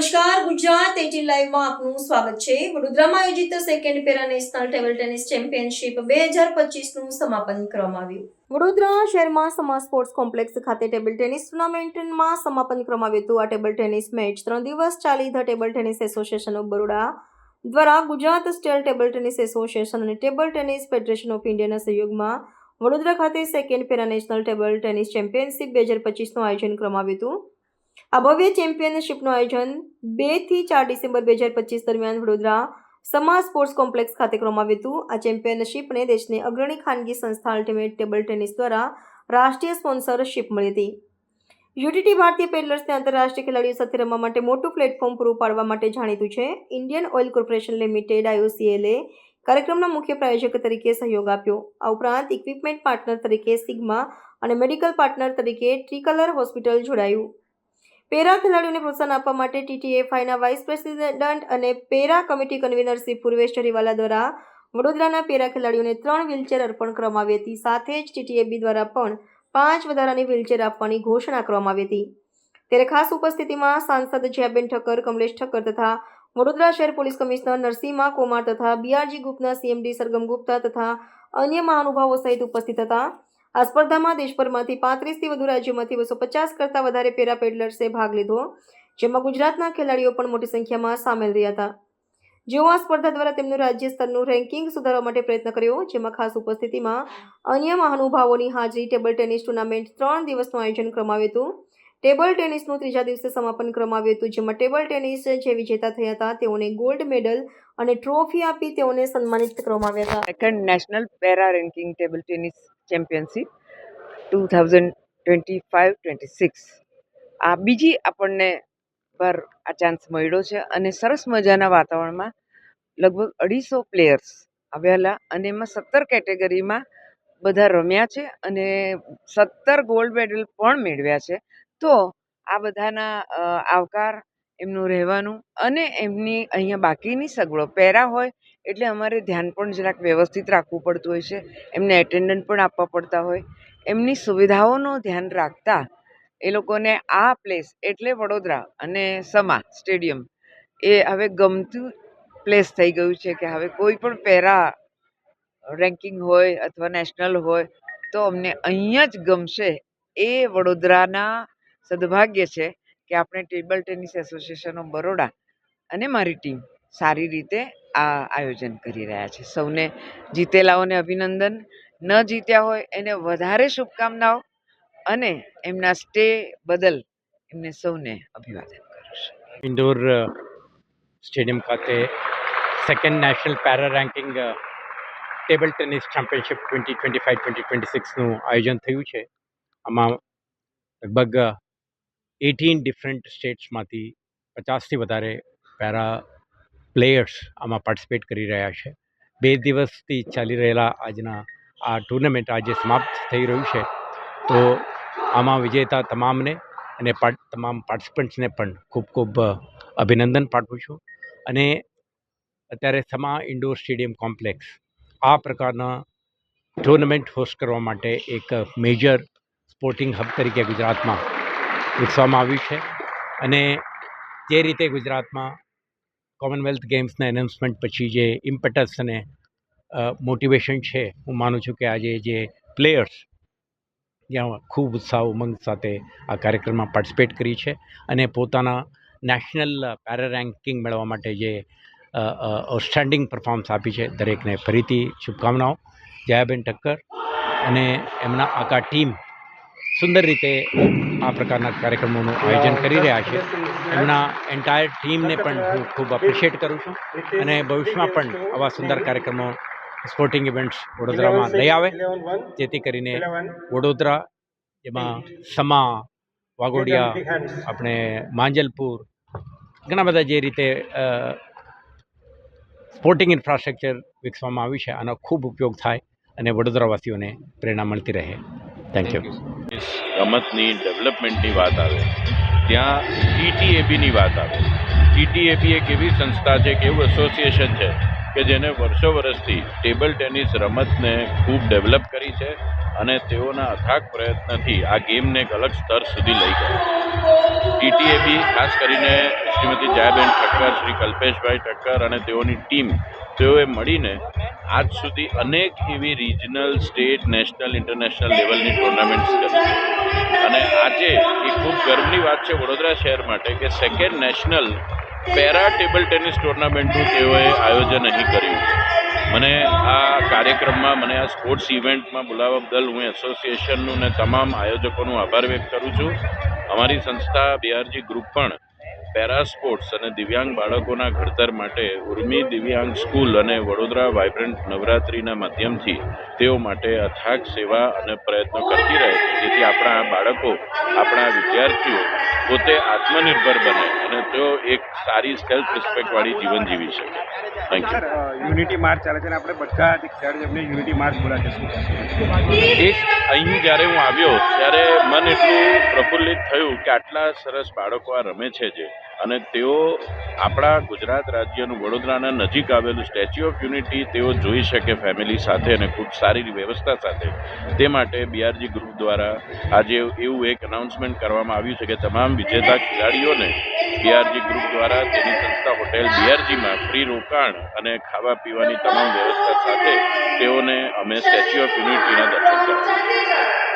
નમસ્કાર, ગુજરાત એટી લાઈવમાં આપનું સ્વાગત છે. વડોદરામાં આયોજિત second para national table tennis championship બે હજાર પચીસનું સમાપન કરવામાં આવ્યું. વડોદરા શહેરમાં સમા સ્પોર્ટ્સ કોમ્પ્લેક્સ ખાતે ટેબલ ટેનિસ ટુર્નામેન્ટમાં સમાપન કરવામાં આવ્યું હતું. આ ટેબલ ટેનિસ મેચ ત્રણ દિવસ ચાલી the table tennis association of Baroda દ્વારા Gujarat state table tennis association અને ટેબલ ટેનિસ ફેડરેશન ઓફ ઇન્ડિયાના સહયોગમાં વડોદરા ખાતે second para national table tennis championship બે હજાર પચીસનું આયોજન કરવામાં આવ્યું હતું. આ ભવ્ય ચેમ્પિયનશિપનું આયોજન બેથી ચાર ડિસેમ્બર બે હજાર પચીસ દરમિયાન વડોદરા સમા સ્પોર્ટ્સ કોમ્પ્લેક્સ ખાતે કરવામાં આવ્યું હતું. આ ચેમ્પિયનશિપને દેશની અગ્રણી ખાનગી સંસ્થા અલ્ટિમેટ ટેબલ ટેનિસ દ્વારા રાષ્ટ્રીય સ્પોન્સરશિપ મળી હતી. યુટીટી ભારતીય પેડલર્સને આંતરરાષ્ટ્રીય ખેલાડીઓ સાથે રમવા માટે મોટું પ્લેટફોર્મ પૂરું પાડવા માટે જાણીતું છે. ઇન્ડિયન ઓઇલ કોર્પોરેશન લિમિટેડ આઈઓસીએલએ કાર્યક્રમના મુખ્ય પ્રાયોજક તરીકે સહયોગ આપ્યો. આ ઉપરાંત ઇક્વિપમેન્ટ પાર્ટનર તરીકે સિગ્મા અને મેડિકલ પાર્ટનર તરીકે ટ્રીકલર હોસ્પિટલ જોડાયું. પેરા ખેલાડીઓને પ્રોત્સાહન આપવા માટે ટીટીએફઆઈના વાઇસ પ્રેસિડેન્ટ અને para committee convener Shri Purvesh Chariwala દ્વારા વડોદરાના પેરા ખેલાડીઓને ત્રણ વ્હીલચેર અર્પણ કરવામાં આવી હતી. સાથે જ ટીટીએબી દ્વારા પણ પાંચ વધારાની વ્હીલચેર આપવાની ઘોષણા કરવામાં આવી હતી. ત્યારે ખાસ ઉપસ્થિતિમાં સાંસદ જયાબેન ઠક્કર, કમલેશ ઠક્કર તથા વડોદરા શહેર પોલીસ કમિશનર નરસિંહા કુમાર તથા બીઆરજી ગ્રુપના સીએમડી સરગમ ગુપ્તા તથા અન્ય મહાનુભાવો સહિત ઉપસ્થિત હતા. આ સ્પર્ધામાં દેશભરમાંથી પાંત્રીસથી વધુ રાજ્યોમાંથી બસો પચાસ કરતાં વધારે પેરા પેડલર્સે ભાગ લીધો, જેમાં ગુજરાતના ખેલાડીઓ પણ મોટી સંખ્યામાં સામેલ રહ્યા હતા. જેઓ આ સ્પર્ધા દ્વારા તેમનું રાજ્ય સ્તરનું રેન્કિંગ સુધારવા માટે પ્રયત્ન કર્યો, જેમાં ખાસ ઉપસ્થિતિમાં અન્ય મહાનુભાવોની હાજરી, ટેબલ ટેનિસ ટુર્નામેન્ટ ત્રણ દિવસનું આયોજન કરવામાં આવ્યું હતું. ટેબલ ટેનિસનું ત્રીજા દિવસે સમાપન કરવામાં આવ્યું હતું, જેમાં ટેબલ ટેનિસ જે વિજેતા થયા હતા, તેઓને ગોલ્ડ મેડલ અને ટ્રોફી આપી તેઓને સન્માનિત કરવામાં આવ્યા હતા. Second national para ranking table tennis championship 2025-26 આ બીજી આપણને પર આ ચાન્સ મળ્યો છે અને સરસ મજાના વાતાવરણમાં લગભગ અઢીસો પ્લેયર્સ આવેલા અને એમાં સત્તર કેટેગરીમાં બધા રમ્યા છે અને સત્તર ગોલ્ડ મેડલ પણ મેળવ્યા છે. તો આ બધાના આવકાર એમનું રહેવાનું અને એમની અહીંયા બાકીની સગવડો. પહેરા હોય એટલે અમારે ધ્યાન પણ જરાક વ્યવસ્થિત રાખવું પડતું હોય છે. એમને એટેન્ડન્ટ પણ આપવા પડતા હોય. એમની સુવિધાઓનું ધ્યાન રાખતા એ લોકોને આ પ્લેસ એટલે વડોદરા અને સમા સ્ટેડિયમ એ હવે ગમતું પ્લેસ થઈ ગયું છે કે હવે કોઈ પણ પેરા રેન્કિંગ હોય અથવા નેશનલ હોય તો અમને અહીંયા જ ગમશે એ વડોદરાના સદભાગ્ય છે કે આપણે table tennis association of Baroda અને મારી ટીમ સારી રીતે આ આયોજન કરી રહ્યા છે. સૌને જીતેલાઓને અભિનંદન. ન જીત્યા હોય એને વધારે શુભકામનાઓ અને એમના સ્ટે બદલ એમને સૌને અભિવાદન કરું છું. ઇન્ડોર સ્ટેડિયમ ખાતે second national para ranking table tennis championship twenty twenty five twenty twenty સિક્સનું આયોજન થયું છે. આમાં લગભગ એટીન ડિફરન્ટ સ્ટેટ્સમાંથી પચાસથી વધારે પેરા પ્લેયર્સ આમાં પાર્ટિસિપેટ કરી રહ્યા છે. બે દિવસથી ચાલી રહેલા આજના આ ટુર્નામેન્ટ આજે સમાપ્ત થઈ રહ્યું છે. તો આમાં વિજેતા તમામને અને તમામ પાર્ટિસિપન્ટ્સને પણ ખૂબ ખૂબ અભિનંદન પાઠવું છું. અને અત્યારે સમા ઇન્ડોર સ્ટેડિયમ કોમ્પ્લેક્સ આ પ્રકારના ટુર્નામેન્ટ હોસ્ટ કરવા માટે એક મેજર સ્પોર્ટિંગ હબ તરીકે ગુજરાતમાં વિકસાવવામાં આવ્યું છે. અને જે રીતે ગુજરાતમાં કોમનવેલ્થ ગેમ્સના એનાઉન્સમેન્ટ પછી જે ઇમ્પેટસ અને મોટિવેશન છે, હું માનું છું કે આજે જે પ્લેયર્સ જ્યાં ખૂબ ઉત્સાહ, ઉમંગ સાથે આ કાર્યક્રમમાં પાર્ટિસિપેટ કરી છે અને પોતાના નેશનલ પેરા રેન્કિંગ મેળવવા માટે જે આઉટસ્ટેન્ડિંગ પરફોર્મન્સ આપી છે દરેકને ફરીથી શુભકામનાઓ. જયાબેન ઠક્કર અને એમના આખા ટીમ સુંદર રીતે આ પ્રકારના કાર્યક્રમોનું આયોજન કરી રહ્યા છે. એમના એન્ટાયર ટીમને પણ હું ખૂબ એપ્રિશિએટ કરું છું અને ભવિષ્યમાં પણ આવા સુંદર કાર્યક્રમો સ્પોર્ટિંગ ઇવેન્ટ્સ વડોદરામાં લઈ આવે. જેથી કરીને વડોદરા, એમાં સમા વાગોડિયા આપણે માંજલપુર, ઘણા બધા જે રીતે સ્પોર્ટિંગ ઇન્ફ્રાસ્ટ્રક્ચર વિકસવામાં આવ્યું છે, આનો ખૂબ ઉપયોગ થાય અને વડોદરાવાસીઓને પ્રેરણા મળતી રહે. થેન્ક યુ રમતની ડેવલપમેન્ટની વાત આવે, ત્યાં ટીટીએબીની વાત આવે. ટીટીએબી એક એવી સંસ્થા છે કે એવું એસોસિએશન છે. કે જેને વર્ષો વર્ષથી ટેબલ ટેનિસ રમતને ખૂબ ડેવલપ કરી છે અને તેઓના અથાગ પ્રયત્નથી આ ગેમને એક અલગ સ્તર સુધી લઈ ગયા. ટીટીએ બી, ખાસ કરીને શ્રીમતી જયાબેન ઠક્કર, શ્રી કલ્પેશભાઈ ઠક્કર અને તેઓની ટીમ, તેઓએ મળીને આજ સુધી અનેક એવી રિજનલ સ્ટેટ નેશનલ ઇન્ટરનેશનલ લેવલની ટુર્નામેન્ટ્સ કરી અને આજે એ ખૂબ ગર્વની વાત છે વડોદરા શહેર માટે કે second national para table tennis ટુર્નામેન્ટનું તેઓએ આયોજન અહીં કર્યું. મને આ કાર્યક્રમમાં, મને આ સ્પોર્ટ્સ ઇવેન્ટમાં બોલાવવા બદલ હું એસોસિએશનનું ને તમામ આયોજકોનું આભાર વ્યક્ત કરું છું. અમારી સંસ્થા બીઆરજી ગ્રુપ પણ પેરા સ્પોર્ટ્સ અને દિવ્યાંગ બાળકોના ઘડતર માટે ઉર્મી દિવ્યાંગ સ્કૂલ અને વડોદરા વાઇબ્રન્ટ નવરાત્રિના માધ્યમથી તેઓ માટે અથાગ સેવા અને પ્રયત્નો કરતી રહે છે. જેથી આપણા બાળકો, આપણા વિદ્યાર્થીઓ પોતે આત્મનિર્ભર બને અને તેઓ એક સારી સેલ્ફ રિસ્પેક્ટવાળી જીવન જીવી શકે. થેન્ક યુ યુનિટી માર્ચ ચાલે છે અને આપણે બધા જ ખેલાડીઓ એમને યુનિટી માર્ચ બોલા છે એક અહીં જ્યારે હું આવ્યો ત્યારે મન એટલું પ્રફુલ્લિત થયું કે આટલા સરસ બાળકો આ રમે છે જે. અને તેઓ આપણા ગુજરાત રાજ્યનું વડોદરાના નજીક આવેલું સ્ટેચ્યુ ઓફ યુનિટી તેઓ જોઈ શકે ફેમિલી સાથે અને ખૂબ સારી વ્યવસ્થા સાથે. તે માટે બીઆરજી ગ્રુપ દ્વારા આજે એવું એક અનાઉન્સમેન્ટ કરવામાં આવ્યું છે કે તમામ વિજેતા ખેલાડીઓને બીઆરજી ગ્રુપ દ્વારા તેની સંસ્થા હોટેલ બીઆરજીમાં ફ્રી રોકાણ અને ખાવા પીવાની તમામ વ્યવસ્થા સાથે તેઓને અમે સ્ટેચ્યુ ઓફ યુનિટીના દર્શન કરાવ્યા